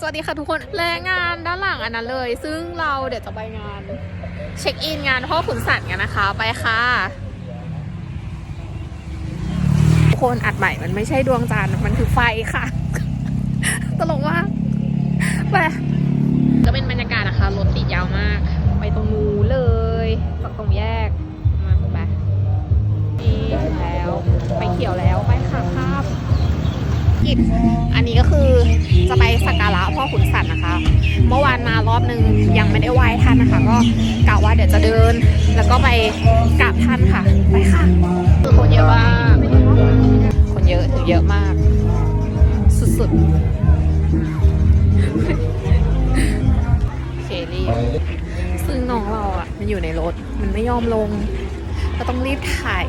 สวัสดีค่ะทุกคน และงานด้านหลังอันนั้นเลย ซึ่งเราเดี๋ยวจะไปงาน เช็คอินงานพ่อขุนสันกันนะคะ ไปค่ะทุกคนอัดใหม่มันไม่ใช่ดวงจันทร์มันคือไฟค่ะ ตลกมากไปก็เป็นบรรยากาศนะคะรถติดยาวมาก ไปตรงนู้นเลยจากตรงแยกมาไปนี่ถึงแล้ว ไปเขียวแล้ว กิจ อันนี้ก็คือจะไปสักการะพ่อขุนสันนะคะ เมื่อวานมารอบนึงยังไม่ได้ไหว้ท่านนะคะ ก็กะว่าเดี๋ยวจะเดิน แล้วก็ไปกราบท่านค่ะ ไปค่ะคือคนเยอะมาก คนเยอะถึงเยอะมาก สุดๆเคลี่ซึ่งน้องเราอะ มันอยู่ในรถ มันไม่ยอมลงเราต้องรีบถ่าย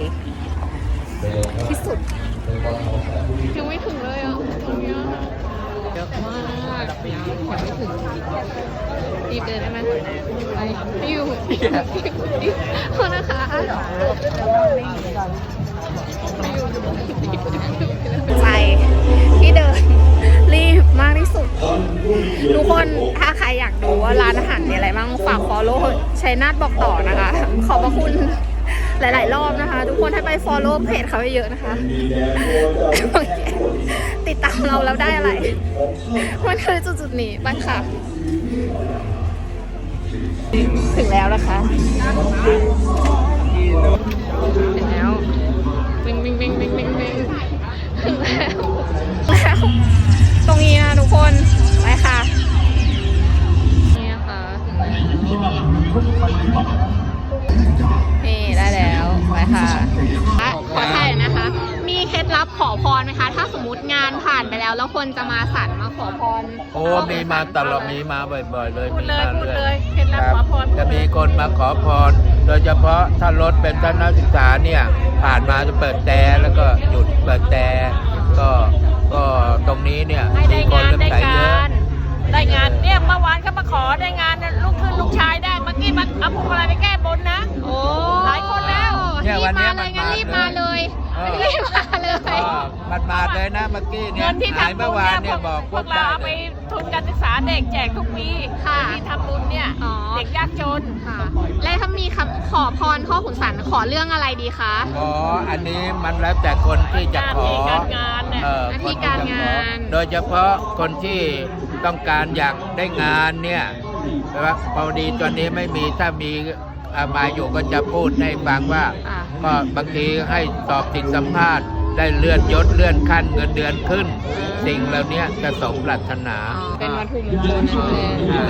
ที่สุด ยังไม่ถึงเลยอะตรงเนี้ยเยอะมากยังไม่ถึง รีบเดินได้ไหมไปอยู่ขอนะคะใจที่เดินรีบมากที่สุด ทุกคนถ้าใครอยากดูว่าร้านอาหารมีอะไรบ้างฝาก follow ชัยนาทบอกต่อนะคะ ขอบพระคุณหลาย ๆ รอบนะคะ ทุกคนให้ไป follow เพจเขาเยอะๆนะคะติดตามเราแล้วได้อะไร มันคือจุดๆนี้ไปค่ะ ถึงแล้วนะคะถึงแล้ววิ่งวิ่งวิ่งวิ่งวิ่งวิ่งถึงแล้วแล้วตรงนี้นะทุกคน ไปค่ะ ดลับขอพรไหมคะ ถ้าสมมติงานผ่านไปแล้ว แล้วคนจะมาสั่นมาขอพรโอ้มีมาตลอดมีมาบ่อย ๆ เลยพูดมีเลยมาพูดเรื่เลอยยเคล็ดลับครับขอพรจะมีคนมาขอพร โดยเฉพาะถ้ารถเป็นทัศนศึกษาเนี่ยผ่านมาจะเปิดแต่แล้วก็หยุดเปิดแต่ก็ก็ตรงนี้เนี่ยให้มีได้คนงานเริ่มได้ใสเยกาอะ ร ได้งานเนี่ยเมื่อวานก็มาขอได้งานน่ะลูกขึ้นลูกชายได้เมื่อกี้มันเอาพวงมาลัยไปแก้บนนะ โอ้หลายคนแล้ว เนี่ยวันเนี้รีบยมาเลยงั้นรีบมาเล ยเออรีบมาเลย ก็มันมาเลยนะเมื่อกี้เนี่เงิยนที่หายทำบุเมื่อญวานเนี่ยเนี่ยบอกพวกเราได้เอาไปเลยทุนการศึกษาเด็กแจกทุกปีค่ะที่ทำบุญเนี่ยอ๋อ เด็กยากจนค่ะ และถ้ามีคำขอพรพ่อขุนสันขอเรื่องอะไรดีคะ ขออันนี้มันแล้วแต่คนที่จะขอหน้าที่การงานเนี่ย เออหน้าที่คนการจะของานโดยเฉพาะคนที่ต้องการอยากได้งานเนี่ยแปลว่าพอดีตอนนี้ไม่มีถ้ามี อามาอยู่ก็จะพูดให้ฟังว่า อะก็บางทีให้ตอบติดสัมภาษณ์ ได้เลื่อนยศเลื่อนขั้นเงินเดือนขึ้น สิ่งเหล่านี้จะสมปรารถนา อ๋อเป็นวัตถุมงคลนั่นเองอ่า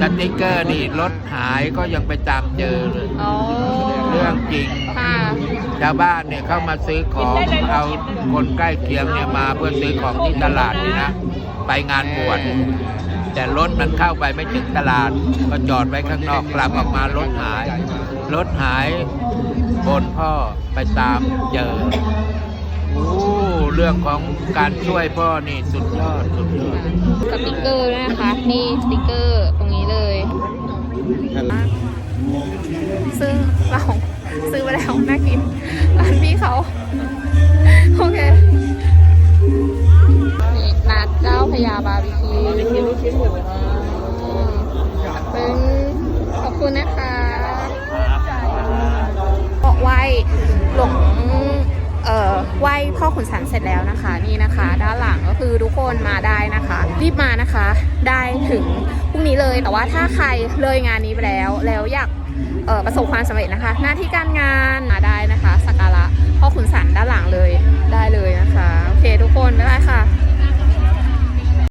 สติกเกอร์นี่รถหายก็ยังไปตามเจอเลยอ๋อเรื่องจริง ค่ะชาวบ้านเนี่ยเข้ามาซื้อของเอาคนใกล้เคียงเนี่ยมาเพื่อซื้อของที่ตลาดนี่นะ ไปงานบวช แต่รถมันเข้าไปไม่ถึงตลาด ก็จอดไว้ข้างนอกกลับออกมารถหาย รถหายบนพ่อไปตามเจอโอ้เรื่องของการช่วยพ่อนี่สุดยอดสุดยอดสติกเกอร์ด้วยนะคะ นี่สติกเกอร์ตรงนี้เลย ซึ่งเราซื้อไปแล้วน่ากินร้านพี่เขา โอเคนี่นัดเจ้าพญาบาร์บีค คุณนะคะบอกไหว้หลวงเอ่อไหว้พ่อขุนสันเสร็จแล้วนะคะ นี่นะคะ ด้านหลังก็คือทุกคนมาได้นะคะ รีบมานะคะ ได้ถึงพรุ่งนี้เลยแต่ว่าถ้าใครเลยงานนี้ไปแล้ว แล้วอยากเอ่อประสบความสำเร็จนะคะ หน้าที่การงานมาได้